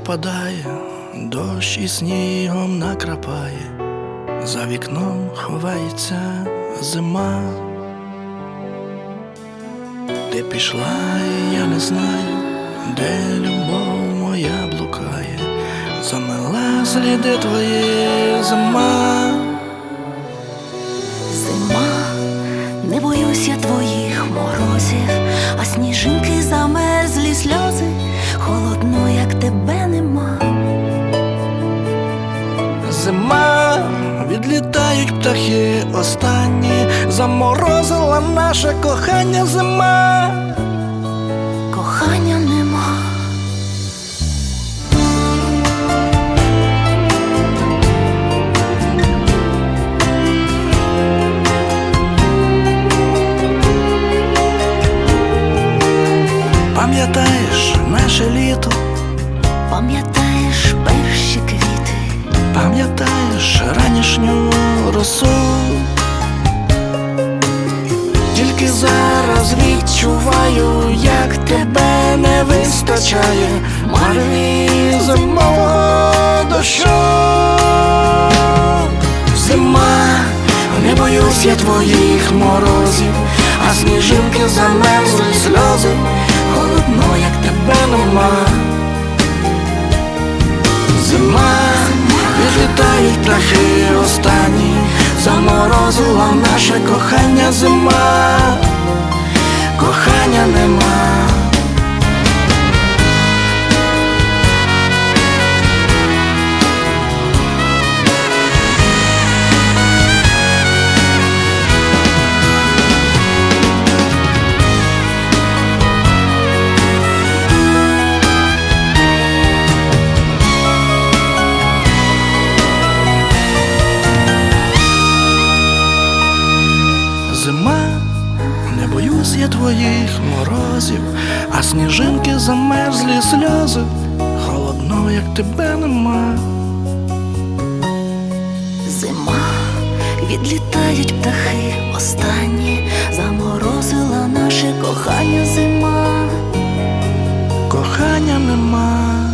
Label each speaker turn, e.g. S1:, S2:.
S1: пропадає, дощ і снігом накрапає, за вікном ховається зима. Ти пішла, і я не знаю, де любов моя блукає, замила сліди твої зима.
S2: Зима, не боюсь я твоїх морозів, а сніжинки замерзлі сльози,
S1: відлітають птахи останні, заморозила наше кохання зима.
S2: Кохання нема.
S1: Пам'ятаєш наше літо,
S2: Пам'ятаєш перші квіти,
S1: пам'ятаєш ранішню росу. Тільки зараз відчуваю, як тебе не вистачає марві зимового дощу. Зима, не боюсь я твоїх морозів, а сніжинки замерзли сльози, відлітають птахи останні, заморозила наше кохання зима, кохання нема. Боюсь я твоїх морозів, а сніжинки замерзлі сльози, холодно, як тебе нема.
S2: зима, відлітають птахи останні, заморозила наше кохання зима.
S1: Кохання нема.